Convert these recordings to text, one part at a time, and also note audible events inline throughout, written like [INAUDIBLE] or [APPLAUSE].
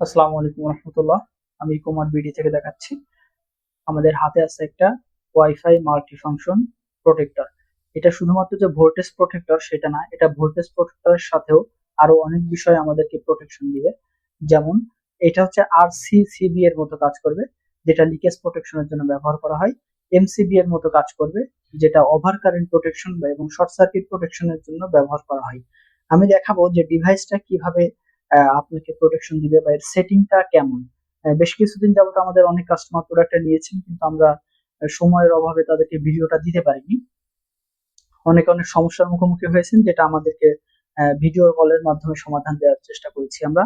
আসসালামু আলাইকুম রহমতুল্লাহ। আমি কুমার বিডি থেকে দেখাচ্ছি। আমাদের হাতে আছে একটা ওয়াইফাই মাল্টি ফাংশন প্রোটেক্টর এটা শুধুমাত্র যে ভোল্টেজ প্রোটেক্টর সেটা না, এটা ভোল্টেজ প্রোটেক্টরের সাথেও আরও অনেক বিষয় আমাদেরকে প্রোটেকশন দিবে। যেমন, এটা হচ্ছে আর সিবি এর মতো কাজ করবে, যেটা লিকেজ প্রোটেকশনের জন্য ব্যবহার করা হয়। এমসিবি এর মতো কাজ করবে, যেটা ওভার কারেন্ট প্রোটেকশন এবং শর্ট সার্কিট প্রোটেকশনের জন্য ব্যবহার করা হয়। আমি দেখাবো যে ডিভাইসটা কীভাবে আপনাকে প্রোটেকশন দিবে বা এর সেটিংটা কেমন? বেশ কিছুদিন যাবত আমাদের অনেক কাস্টমার প্রোডাক্টটা নিয়েছেন, কিন্তু আমরা সময়ের অভাবে তাদেরকে ভিডিওটা দিতে পারিনি। অনেক অনেক সমস্যার মুখোমুখি হয়েছেন, যেটা আমাদেরকে ভিডিও কলের মাধ্যমে সমাধান দেওয়ার চেষ্টা করেছি আমরা।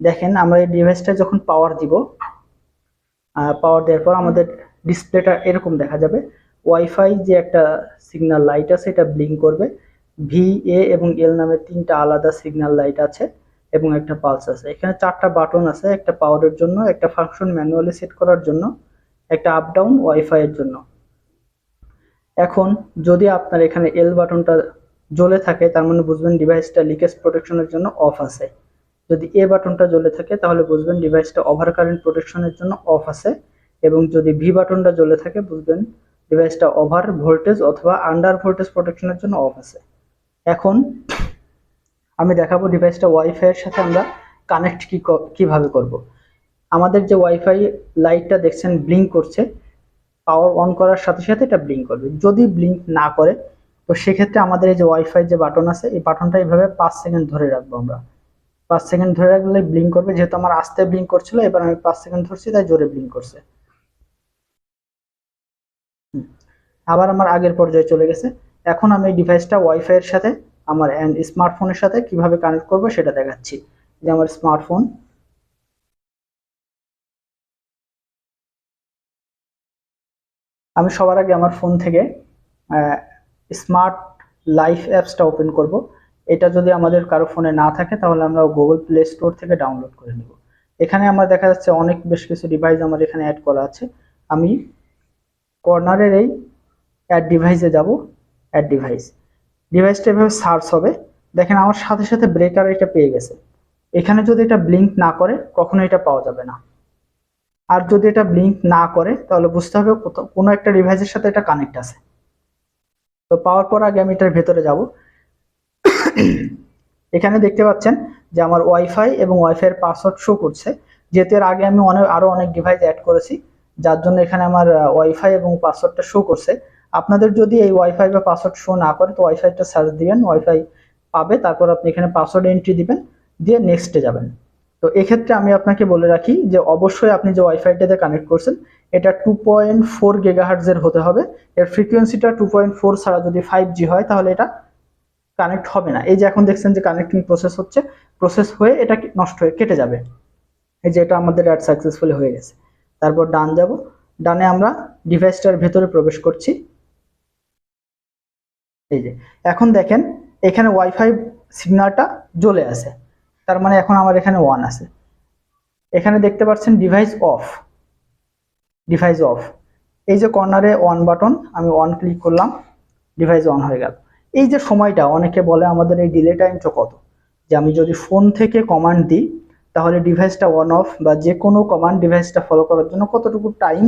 দেখেন, আমরা এই ডিভাইসটা যখন পাওয়ার দিব পাওয়ার দেওয়ার পর আমাদের ডিসপ্লেটা এরকম দেখা যাবে। ওয়াইফাই যে একটা সিগন্যাল লাইট আছে, এটা ব্লিঙ্ক করবে। ভি এ এবং এল নামের তিনটা আলাদা সিগন্যাল লাইট আছে এবং একটা পালস আছে। এখানে চারটা বাটন আছে, একটা পাওয়ারের জন্য, একটা ফাংশন ম্যানুয়ালি সেট করার জন্য, একটা আপ ডাউন ওয়াইফাই এর জন্য। এখন যদি আপনার এখানে এল বাটনটা জ্বলে থাকে, তার মানে বুঝবেন ডিভাইসটা লিকেজ প্রোটেকশনের জন্য অফ আছে। যদি এ বাটনটা জ্বলে থাকে, তাহলে বুঝবেন ডিভাইসটা ওভার কারেন্ট প্রোটেকশনের জন্য অফ আছে। এবং যদি ভি বাটনটা জ্বলে থাকে, বুঝবেন ডিভাইসটা ওভার ভোল্টেজ অথবা আন্ডার ভোল্টেজ প্রোটেকশনের জন্য অফ আছে। এখন আমি দেখাবো ডিভাইসটা ওয়াইফাই এর সাথে আমরা কানেক্ট কি ক- কীভাবে করব। আমাদের যে ওয়াইফাই লাইটটা দেখছেন ব্লিঙ্ক করছে পাওয়ার অন করার সাথে সাথে এটা ব্লিঙ্ক করবে। যদি ব্লিঙ্ক না করে, তো সেক্ষেত্রে আমাদের এই যে ওয়াইফাই যে বাটন আছে, এই বাটনটা এইভাবে পাঁচ সেকেন্ড ধরে রাখব আমরা। পাঁচ সেকেন্ড ধরে রাখলে ব্লিঙ্ক করবে। যেহেতু আমার আস্তে ব্লিঙ্ক করছিল, এবার আমি পাঁচ সেকেন্ড ধরছি, তাই জোরে ব্লিঙ্ক করছে। আবার আমার আগের পর্যায়ে চলে গেছে। এখন আমি এই ডিভাইসটা ওয়াইফাই এর সাথে, আমার স্মার্টফোনের সাথে কীভাবে কানেক্ট করব সেটা দেখাচ্ছি। যে আমার স্মার্টফোন আমি সবার আগে আমার ফোন থেকে স্মার্ট লাইফ অ্যাপসটা ওপেন করব। এটা যদি আমাদের কারও ফোনে না থাকে, তাহলে আমরা গুগল প্লে স্টোর থেকে ডাউনলোড করে নেব। এখানে আমার দেখা যাচ্ছে অনেক বেশ কিছু ডিভাইস আমার এখানে অ্যাড করা আছে। আমি কর্নারের এই অ্যাড ডিভাইসে যাব অ্যাড ডিভাইস ডিভাইসটা এভাবে সার্চ হবে। দেখেন আমার সাথে সাথে ব্রেকার এটা পেয়ে গেছে। এখানে যদি এটা ব্লিঙ্ক না করে, কখনো এটা পাওয়া যাবে না। আর যদি এটা ব্লিঙ্ক না করে, তাহলে বুঝতে হবে কোনো একটা ডিভাইসের সাথে এটা কানেক্ট আছে। তো পাওয়ার পর আগে আমি এটার ভেতরে যাব। [CLEARS THROAT] এখানে দেখতে পাচ্ছেন যে আমার ওয়াইফাই এবং ওয়াইফাই এর পাসওয়ার্ড শো করছে। যেহেতু এর আগে আমি অনেক আরও অনেক ডিভাইস অ্যাড করেছি, যার জন্য এখানে আমার ওয়াইফাই এবং পাসওয়ার্ডটা শো করছে। আপনাদের যদি এই ওয়াইফাই বা পাসওয়ার্ড শো না করে, তো ওয়াইফাইটা সার্চ দিবেন, ওয়াইফাই পাবে, তারপর আপনি এখানে পাসওয়ার্ড এন্ট্রি দিবেন, দিয়ে নেক্সটে যাবেন। তো এক্ষেত্রে আমি আপনাকে বলে রাখি যে অবশ্যই আপনি যে ওয়াইফাইটাতে কানেক্ট করছেন, এটা টু পয়েন্ট ফোর গিগাহার্টজের হতে হবে। এর ফ্রিকোয়েন্সিটা টু পয়েন্ট ফোর ছাড়া যদি ফাইভ জি হয়, তাহলে এটা কানেক্ট হবে না। এই যে এখন দেখছেন যে কানেক্টিং প্রসেস হচ্ছে প্রসেস হয়ে এটা নষ্ট হয়ে কেটে যাবে। এই যে এটা আমাদের অ্যাড সাকসেসফুলি হয়ে গেছে। তারপর ডান যাব। ডানে আমরা ডিভাইসটার ভেতরে প্রবেশ করছি। এই যে, এখন দেখেন এখানে ওয়াইফাই সিগন্যালটা জ্বলে আছে। তার মানে এখন আমার এখানে ওয়ান আছে। এখানে দেখতে পাচ্ছেন ডিভাইস অফ ডিভাইস অফ এই যে কর্নারে অন বাটন আমি অন ক্লিক করলাম ডিভাইস অন হয়ে গেল। এই যে সময়টা, অনেকে বলে আমাদের এই ডিলে টাইমটা কত? যে আমি যদি ফোন থেকে কমান্ড দিই, তাহলে ডিভাইসটা অন অফ বা যে কোনো কমান্ড ডিভাইসটা ফলো করার জন্য কতটুকু টাইম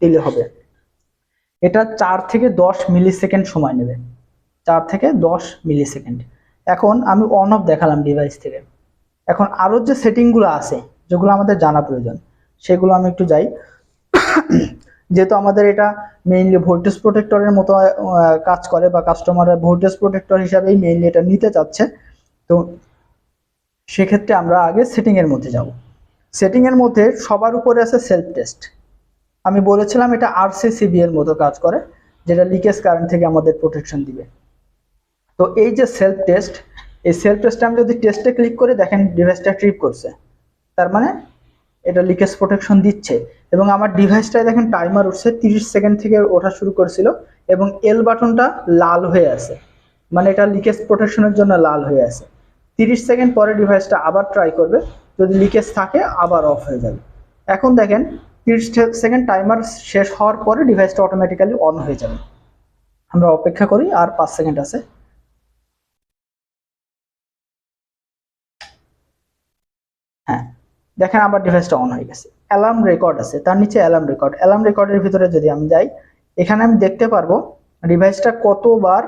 দিলে হবে? এটা চার থেকে দশ মিলি সেকেন্ড সময় নেবে। চার থেকে দশ মিলি সেকেন্ড এখন আমি অন অফ দেখালাম ডিভাইস থেকে। এখন আরও যে সেটিংগুলো আছে, যেগুলো আমাদের জানা প্রয়োজন, সেগুলো আমি একটু যাই। যেহেতু আমাদের এটা মেইনলি ভোল্টেজ প্রোটেক্টরের মতো কাজ করে বা কাস্টমার ভোল্টেজ প্রোটেক্টর হিসাবেই মেইনলি এটা নিতে চাচ্ছে, তো সেক্ষেত্রে আমরা আগে সেটিং এর মধ্যে যাব। সেটিং এর মধ্যে সবার উপরে আছে সেলফ টেস্ট আমি বলেছিলাম এটা আরসিসিবি এর মতো কাজ করে, যেটা লিকেজ কারেন্ট থেকে আমাদের প্রোটেকশন দিবে। তো এই যে সেলফ টেস্ট এই সেলফ টেস্টে আমি যদি টেস্টে ক্লিক করে দেখেন ডিভাইসটা ট্রিপ করছে, তার মানে এটা লিকেজ প্রোটেকশন দিচ্ছে। এবং আমার ডিভাইসটায় দেখেন টাইমার উঠছে, তিরিশ সেকেন্ড থেকে ওঠা শুরু করেছিল এবং এল বাটনটা লাল হয়ে আছে। মানে এটা লিকেজ প্রোটেকশনের জন্য লাল হয়ে আছে। তিরিশ সেকেন্ড পরে ডিভাইসটা আবার ট্রাই করবে, যদি লিকেজ থাকে আবার অফ হয়ে যাবে। এখন দেখেন, তিরিশ সেকেন্ড টাইমার শেষ হওয়ার পরে ডিভাইসটা অটোমেটিক্যালি অন হয়ে যাবে। আমরা অপেক্ষা করি, আর পাঁচ সেকেন্ড আছে। হ্যাঁ দেখেন আবার ডিভাইসটা অন হয়ে গেছে। অ্যালার্ম রেকর্ড আছে, তার নিচে অ্যালার্ম রেকর্ড। অ্যালার্ম রেকর্ডের ভিতরে যদি আমি যাই, এখানে আমি দেখতে পারব ডিভাইসটা কতবার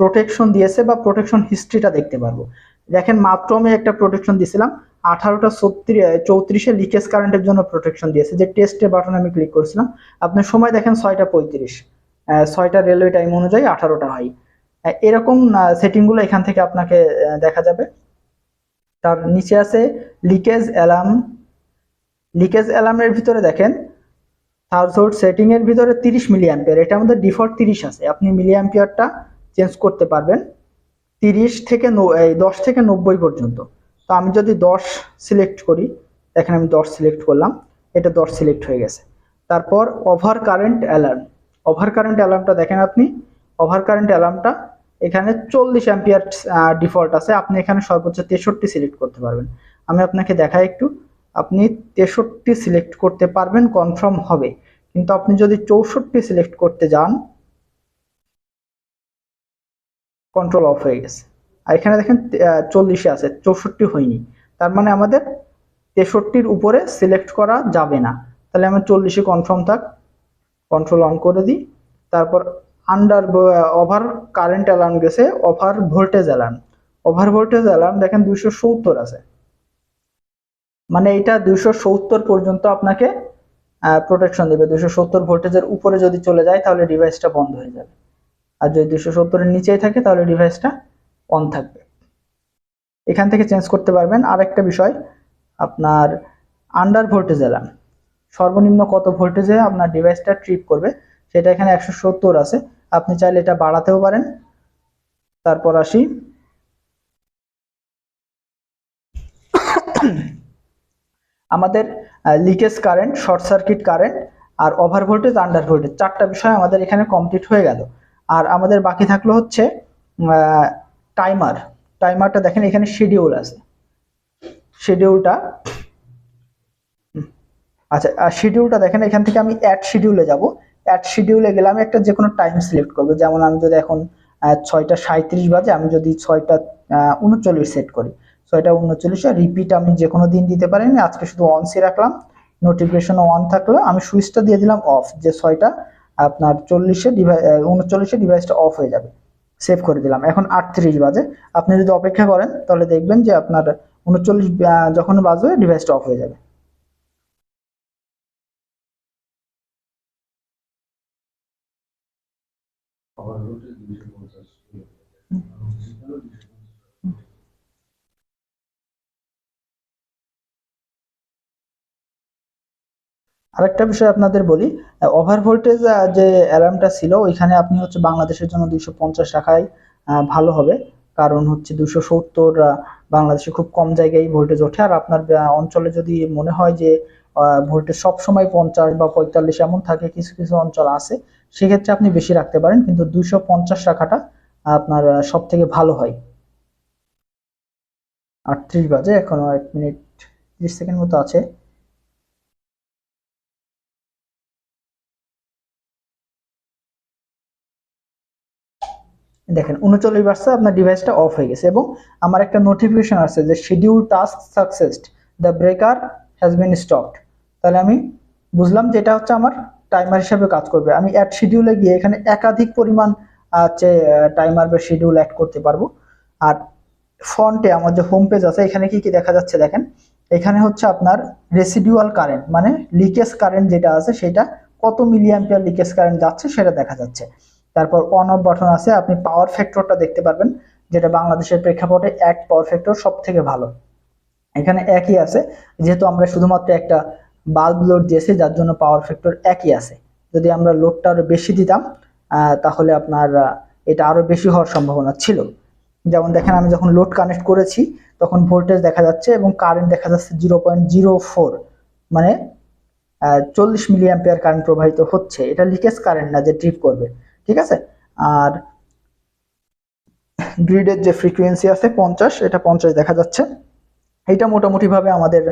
প্রোটেকশন দিয়েছে বা প্রোটেকশন হিস্ট্রিটা দেখতে পারব। দেখেন মাত্র আমি একটা প্রোটেকশন দিয়েছিলাম, আঠারোটা ছত্রিশ চৌত্রিশে লিকেজ কারেন্টের জন্য প্রোটেকশন দিয়েছে, যে টেস্টে বাটন আমি ক্লিক করেছিলাম। আপনার সময় দেখেন, ছয়টা পঁয়ত্রিশ ছয়টা রেলওয়ে টাইম অনুযায়ী আঠারোটা হয়। এরকম সেটিংগুলো এখান থেকে আপনাকে দেখা যাবে। তার নিচে আছে লিকেজ, অ্যালার্ম লিকেজ অ্যালার্মের ভিতরে দেখেন থাউজেন্ড সেটিং এর ভিতরে তিরিশ মিলি অ্যাম্পিয়ার এটা আমাদের ডিফল্ট তিরিশ আছে। আপনি মিলি অ্যাম্পিয়ারটা চেঞ্জ করতে পারবেন তিরিশ থেকে এই দশ থেকে নব্বই পর্যন্ত। তো আমি যদি দশ সিলেক্ট করি, দেখেন আমি দশ সিলেক্ট করলাম, এটা দশ সিলেক্ট হয়ে গেছে। তারপর over current alarm over current অ্যালার্মটা দেখেন আপনি ওভার কারেন্ট অ্যালার্মটা এখানে চল্লিশ অ্যাম্পিয়ার ডিফল্ট আছে। আপনি এখানে সর্বোচ্চ তেষট্টি সিলেক্ট করতে পারবেন। আমি আপনাকে দেখাই একটু। আপনি তেষট্টি সিলেক্ট করতে পারবেন, কনফার্ম হবে। কিন্তু আপনি যদি চৌষট্টি সিলেক্ট করতে যান কন্ট্রোল অফ হয়ে গেছে। আর এখানে দেখেন চল্লিশে আছে, চৌষট্টি হয়নি। তার মানে আমাদের তেষট্টির উপরে সিলেক্ট করা যাবে না। তাহলে আমি চল্লিশে কনফার্ম থাক কন্ট্রোল অন করে দিই। তারপর আন্ডার ওভার কারেন্ট অ্যালার্ম গেছে over voltage alarm over voltage alarm দেখেন দুইশো সত্তর আছে। মানে এটা দুইশো সত্তর পর্যন্ত আপনাকে প্রোটেকশন দেবে। দুইশো সত্তর ভোল্টেজের উপরে যদি চলে যায়, তাহলে ডিভাইসটা বন্ধ হয়ে যাবে। আর যদি দুশো সত্তরের নিচেই থাকে, তাহলে ডিভাইসটা অন থাকবে। এখান থেকে চেঞ্জ করতে পারবেন। আরেকটা বিষয়, আপনার আন্ডার ভোল্টেজ অ্যালার্ম সর্বনিম্ন কত ভোল্টেজে আপনার ডিভাইসটা ট্রিপ করবে? সেটা এখানে একশো সত্তর আছে। আপনি চাইলে এটা বাড়াতেও পারেন। তারপর আসি। আমাদের leakage current short circuit current আর ওভার ভোল্টেজ আন্ডার ভোল্টেজ চারটা বিষয় আমাদের এখানে কমপ্লিট হয়ে গেল। আর আমাদের বাকি থাকল হচ্ছে টাইমার টাইমারটা দেখেন, এখানে শিডিউল আছে। শিডিউলটা আচ্ছা শিডিউলটা দেখেন, এখান থেকে আমি অ্যাড শিডিউলে যাব। অ্যাড শিডিউলে গেলে আমি একটা যে কোনো টাইম সিলেক্ট করব। যেমন আমি যদি এখন ছয়টা সাঁত্রিশ বাজে, আমি যদি ছয়টা উনচল্লিশ সেট করি। ছয়টা উনচল্লিশে রিপিট আমি যে কোনো দিন দিতে পারি, আমি আজকে শুধু অন সি রাখলাম নোটিফিকেশন অন থাকল, আমি সুইচটা দিয়ে দিলাম অফ যে ছয়টা আপনার চল্লিশে ডিভাই উনচল্লিশে ডিভাইসটা অফ হয়ে যাবে সেভ করে দিলাম, এখন আটত্রিশ বাজে, আপনি যদি অপেক্ষা করেন, তাহলে দেখবেন যে আপনার উনচল্লিশ যখন বাজবে ডিভাইসটা অফ হয়ে যাবে। আরেকটা বিষয় আপনাদের বলি ওভার ভোল্টেজ যে অ্যালার্মটা ছিল, ওইখানে আপনি হচ্ছে বাংলাদেশের জন্য দুইশো পঞ্চাশ টাকায় ভালো হবে। কারণ হচ্ছে দুশো সত্তর বাংলাদেশে খুব কম জায়গায় ভোল্টেজ ওঠে। আর আপনার অঞ্চলে যদি মনে হয় যে ভোল্টেজ সবসময় পঞ্চাশ বা পঁয়তাল্লিশ এমন থাকে, কিছু কিছু অঞ্চল আছে, সেক্ষেত্রে আপনি বেশি রাখতে পারেন। কিন্তু দুইশো পঞ্চাশ টাকাটা আপনার সব থেকে ভালো হয়। আটত্রিশ বাজে, এখনও এক মিনিট ত্রিশ সেকেন্ড মতো আছে। দেখেন, উনচল্লিশ বার্সে আপনার ডিভাইসটা অফ হয়ে গেছে এবং আমার একটা নোটিফিকেশন আসছে যে schedule task success the breaker has been stopped তাহলে আমি বুঝলাম যে এটা হচ্ছে আমার টাইমার হিসাবে কাজ করবে। আমি অ্যাড শিডিউলে গিয়ে এখানে একাধিক পরিমাণ হচ্ছে টাইমার বা শিডিউল অ্যাড করতে পারব। আর ফ্রন্টে আমার যে হোম পেজ আছে, এখানে কি কি দেখা যাচ্ছে দেখেন? এখানে হচ্ছে আপনার রেসিডিউয়াল কারেন্ট মানে লিকেজ কারেন্ট যেটা আছে, সেটা কত মিলি অ্যাম্পিয়ার লিকেজ কারেন্ট যাচ্ছে সেটা দেখা যাচ্ছে। তারপর অন অফ বাটন আছে, আপনি পাওয়ার ফ্যাক্টরটা দেখতে পারবেন, যেটা বাংলাদেশের প্রেক্ষাপটে এক পাওয়ার ফ্যাক্টর সব থেকে ভালো। এখানে একই আছে, যেহেতু আমরা শুধুমাত্র একটা বাল্ব লোড দিয়েছি, যার জন্য পাওয়ার ফ্যাক্টর একই আছে। যদি আমরা লোডটা আরও বেশি দিতাম তাহলে আপনার এটা আরও বেশি হওয়ার সম্ভাবনা ছিল। যেমন দেখেন, আমি যখন লোড কানেক্ট করেছি, তখন ভোল্টেজ দেখা যাচ্ছে এবং কারেন্ট দেখা যাচ্ছে জিরো পয়েন্ট জিরো ফোর মানে চল্লিশ মিলি অ্যাম্পিয়ার কারেন্ট প্রবাহিত হচ্ছে। এটা লিকেজ কারেন্ট না, যে ড্রিপ করবে। ঠিক আছে? আর গ্রিডের যে ফ্রিকোয়েন্সি আছে পঞ্চাশ, এটা পঞ্চাশ দেখা যাচ্ছে। এটা মোটামুটিভাবে আমাদের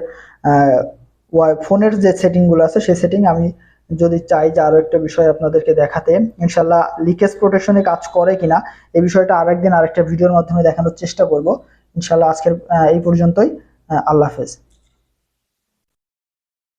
ফোনের যে সেটিংগুলো আছে সেই সেটিং আমি যদি চাই যে আরও একটা বিষয় আপনাদেরকে দেখাতে, ইনশাল্লাহ লিকেজ প্রোটেকশনে কাজ করে কিনা, এই বিষয়টা আরেকদিন আরেকটা ভিডিওর মাধ্যমে দেখানোর চেষ্টা করব। ইনশাল্লাহ আজকের এই পর্যন্তই আল্লাহ হাফেজ।